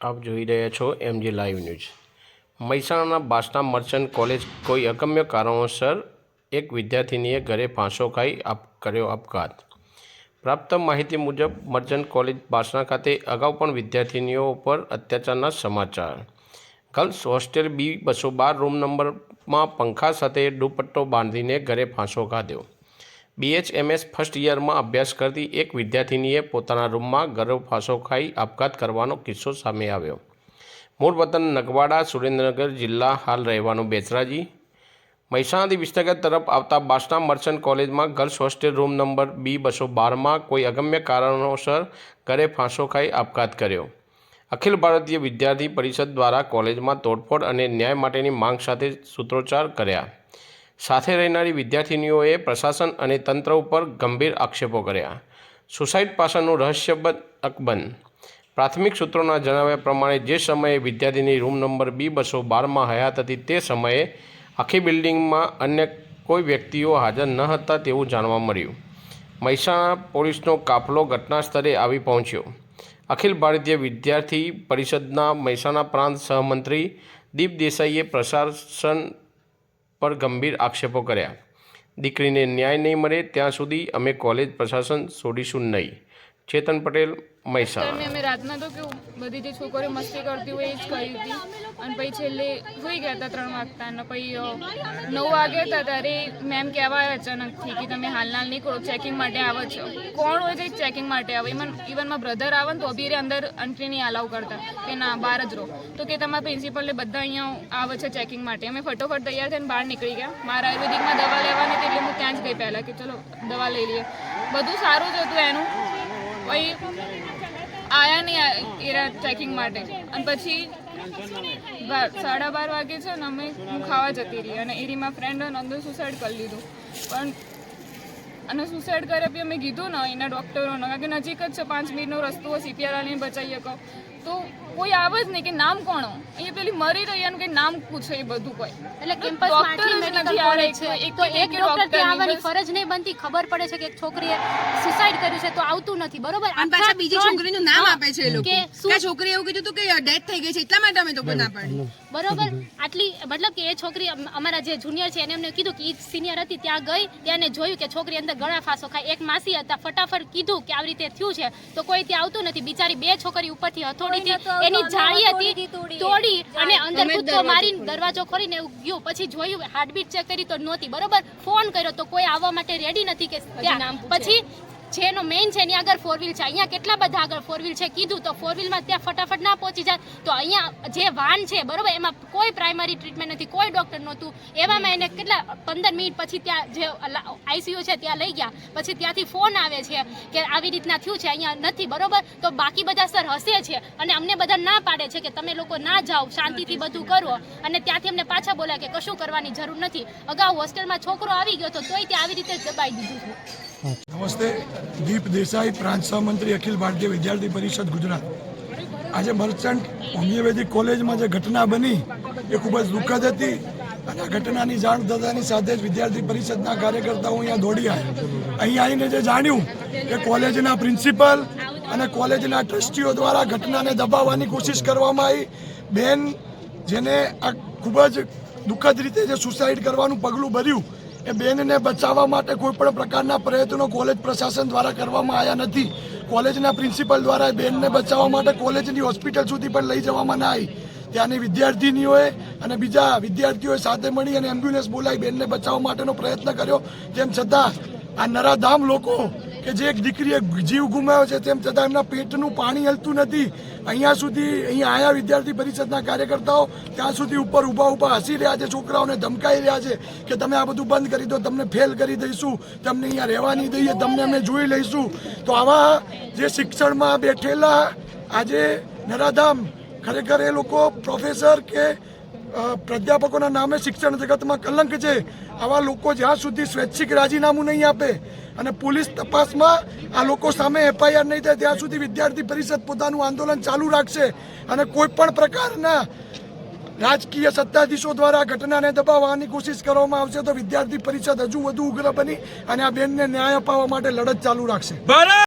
આપ જોઈ રહ્યા છો એમજી લાઈવ ન્યૂઝ મહેસાણાના બાસના મર્ચન્ટ કોલેજ કોઈ અગમ્ય કારણોસર એક વિદ્યાર્થીનીએ ઘરે ફાંસો ખાઈ આપ કર્યો આપઘાત. પ્રાપ્ત માહિતી મુજબ, મર્ચન્ટ કોલેજ બાસણા ખાતે અગાઉ પણ વિદ્યાર્થીનીઓ ઉપર અત્યાચારના સમાચાર. ગર્લ્સ હોસ્ટેલ બી બસો બાર રૂમ નંબરમાં પંખા સાથે દુપટ્ટો બાંધીને ઘરે ફાંસો ખાધ્યો બીએચએમએસ ફર્સ્ટ યરમાં અભ્યાસ કરતી એક વિદ્યાર્થીનીએ પોતાના રૂમમાં ગરવ ફાંસો ખાઈ આપઘાત કરવાનો કિસ્સો સામે આવ્યો. મૂળ વતન નગવાડા સુરેન્દ્રનગર જિલ્લા હાલ રહેવાનું બેચરાજી. મહેસાણાથી વિસનગર તરફ આવતા બાસના મર્ચન્ટ કોલેજમાં girls hostel room number B બસો બારમાં કોઈ અગમ્ય કારણોસર ઘરે ફાંસો ખાઈ આપઘાત કર્યો. અખિલ ભારતીય વિદ્યાર્થી પરિષદ દ્વારા કોલેજમાં તોડફોડ અને ન્યાય માટેની માંગ સાથે સૂત્રોચ્ચાર કર્યા. સાથે રહેનારી વિદ્યાર્થીનીઓએ પ્રશાસન અને તંત્ર ઉપર ગંભીર આક્ષેપો કર્યા. સુસાઇડ પાછળનું રહસ્યબદ અકબંધ. પ્રાથમિક સૂત્રોના જણાવ્યા પ્રમાણે જે સમયે વિદ્યાર્થીની રૂમ નંબર બી બસો બારમાં હયાત હતી તે સમયે આખી બિલ્ડિંગમાં અન્ય કોઈ વ્યક્તિઓ હાજર ન હતા તેવું જાણવા મળ્યું. મહેસાણા પોલીસનો કાફલો ઘટના સ્થળે આવી પહોંચ્યો. અખિલ ભારતીય વિદ્યાર્થી પરિષદના મહેસાણા પ્રાંત સહમંત્રી દીપ દેસાઈએ પ્રશાસન પર ગંભીર આક્ષેપો કર્યા. દીકરીને ન્યાય નહીં મળે ત્યાં સુધી અમે કોલેજ પ્રશાસન છોડીશું નહીં. ચેતન પટેલ, મહેસાણા. અમે રાતના તો કેવું, બધી જે છોકરીઓ મસ્તી કરતી હોય એ જ કરી હતી અને પછી છેલ્લે હોઈ ગયા હતા ત્રણ વાગતા અને પછી નવ વાગ્યા હતા ત્યારે મેમ કહેવા અચાનકથી કે તમે હાલ હાલ નીકળો ચેકિંગ માટે આવો છો. કોણ હોય છે ચેકિંગ માટે આવે? ઇવન ઇવનમાં બ્રધર આવે ને તો અભી અંદર એન્ટ્રી નહીં અલાઉ કરતા કે ના, બહાર જ રહો. તો કે તમારા પ્રિન્સિપલને બધા અહીંયા આવે છે ચેકિંગ માટે. અમે ફટોફટ તૈયાર થઈને બહાર નીકળી ગયા. મારા આયુર્વેદિકમાં દવા લેવાની હતી એટલે હું ત્યાં જ ગઈ પહેલાં કે ચલો દવા લઈ લઈએ. બધું સારું જ હતું એનું. પછી આયા નહીં એરા ચેકિંગ માટે. અને પછી સાડા બાર વાગે છે ને અમે હું ખાવા જતી રહી અને એરીમાં ફ્રેન્ડ અંદર સુસાઇડ કરી લીધું. પણ અને સુસાઇડ કરે બી અમે કીધું ને એના ડૉક્ટરોને કારણ કે નજીક જ છે, પાંચ મિનિટનો રસ્તો સીપીઆર આલીને બચાવી શકો તો કોઈ આવે જ નહીં કે નામ કોણ અહીંયા પેલી મરી રહી એમ કે નામ પૂછે એ બધું કોઈ. એટલે કોલેજ એક- છે. એક- તો એક ડોક્ટર ત્યાં આવવાની ફરજ નહીં બનતી. ખબર પડે છે કે એક છોકરીએ સુસાઇડ કર્યું છે તો આવતું નથી. બરોબર? અને પાછા બીજી છોકરીનું નામ આપે છે એ લોકો. કે છોકરી એવું કીધું હતું કે ડેથ થઈ ગઈ છે. એટલા માટે અમે તો ના પાડી બરોબર? આટલી મતલબ કે એ છોકરી અમારા જે જુનિયર છે એને એમને કીધું કે એ સિનિયર હતી ત્યાં ગઈ ત્યાં જોયું કે છોકરી અંદર ગળા ફાંસો ખાય. એક માસી હતા ફટાફટ કીધું કે આવી રીતે થયું છે. તો કોઈ ત્યાં આવતું નથી. બિચારી બે છોકરી ઉપરથી હથોડીથી એની જાળી હતી તોડી અને અંદર કૂદકો મારીને દરવાજો ખોલીને ગયું. પછી જોયું હાર્ટબીટ ચેક કરી તો નહોતી. બરોબર? ફોન કર્યો તો કોઈ આવવા માટે રેડી નથી કે ત્યાં. પછી જેનો મેઇન છે એની આગળ ફોર વ્હીલ છે. અહીંયા કેટલા બધા આગળ ફોર વ્હીલ છે? કીધું તો ફોર વ્હીલમાં ત્યાં ફટાફટ ના પહોંચી જાય. તો અહીંયા જે વાન છે બરોબર એમાં કોઈ પ્રાઇમરી ટ્રીટમેન્ટ નથી કોઈ ડોક્ટર નહોતું. એવામાં એને કેટલા પંદર મિનિટ પછી ત્યાં જે આઈસીયુ છે ત્યાં લઈ ગયા. પછી ત્યાંથી ફોન આવે છે કે આવી રીતના થયું છે અહીંયા નથી બરોબર? તો બાકી બધા સર હસે છે અને અમને બધા ના પાડે છે કે તમે લોકો ના જાઓ શાંતિથી બધું કરો. અને ત્યાંથી અમને પાછા બોલ્યા કે કશું કરવાની જરૂર નથી. અગાઉ હોસ્ટેલમાં છોકરો આવી ગયો તો તોય ત્યાં આવી રીતે જ દબાઈ દીધું છે. નમસ્તે, દીપ દેસાઈ, પ્રાંત સહમંત્રી અખિલ ભારતીય વિદ્યાર્થી પરિષદ ગુજરાત. આજે મર્ચન્ટ હોમિયોપેથિક કોલેજમાં જે ઘટના બની, એ ખૂબ જ દુઃખદ હતી અને ઘટનાની જાણ થતાની સાથે જ વિદ્યાર્થી પરિષદના કાર્યકર્તાઓ અહીંયા દોડી આવ્યા. અહીં આવીને જે જાણ્યું કે કોલેજના પ્રિન્સિપલ અને કોલેજના ટ્રસ્ટીઓ દ્વારા ઘટનાને દબાવવાની કોશિશ કરવામાં આવી, બેન જેને આ ખૂબ જ દુઃખદ રીતે જે સુસાઇડ કરવાનું પગલું ભર્યું એ બેનને બચાવવા માટે કોઈ પણ પ્રકારના પ્રયત્નો કોલેજ પ્રશાસન દ્વારા કરવામાં આવ્યા નથી. કોલેજના પ્રિન્સિપલ દ્વારા બેનને બચાવવા માટે કોલેજની હોસ્પિટલ સુધી પણ લઈ જવામાં ના આવી. ત્યાંની વિદ્યાર્થીનીઓએ અને બીજા વિદ્યાર્થીઓએ સાથે મળી અને એમ્બ્યુલન્સ બોલાવી બેનને બચાવવા માટેનો પ્રયત્ન કર્યો. તેમ છતાં આ નરાધામ લોકો કે જે એક દીકરીએ જીવ ગુમાવ્યો છે, તેમ છતાં એમના પેટનું પાણી હલતું નથી. અહીંયા સુધી અહીંયા આયા વિદ્યાર્થી પરિષદના કાર્યકર્તાઓ ત્યાં સુધી ઉપર ઊભા ઊભા હસી રહ્યા છે, છોકરાઓને ધમકાઈ રહ્યા છે કે તમે આ બધું બંધ કરી દો, તમને ફેલ કરી દઈશું, તમને અહીંયા રહેવા નહીં દઈએ, તમને અમે જોઈ લઈશું. તો આવા જે શિક્ષણમાં બેઠેલા આજે નરાધામ, ખરેખર એ લોકો પ્રોફેસર કે પ્રાધ્યાપકોના નામે શિક્ષણ જગતમાં કલંક છે. આવા લોકો જ્યાં સુધી સ્વૈચ્છિક રાજીનામું નહીં આપે અને પોલીસ તપાસમાં આ લોકો સામે એફઆઈઆર નહીં થાય, ત્યાં સુધી વિદ્યાર્થી પરિષદ પોતાનું આંદોલન ચાલુ રાખશે અને કોઈ પણ પ્રકારના રાજકીય સત્તાધીશો દ્વારા ઘટનાને દબાવવાની કોશિશ કરવામાં આવશે તો વિદ્યાર્થી પરિષદ હજુ વધુ ઉગ્ર બની અને આ બેનને ન્યાય અપાવવા માટે લડત ચાલુ રાખશે.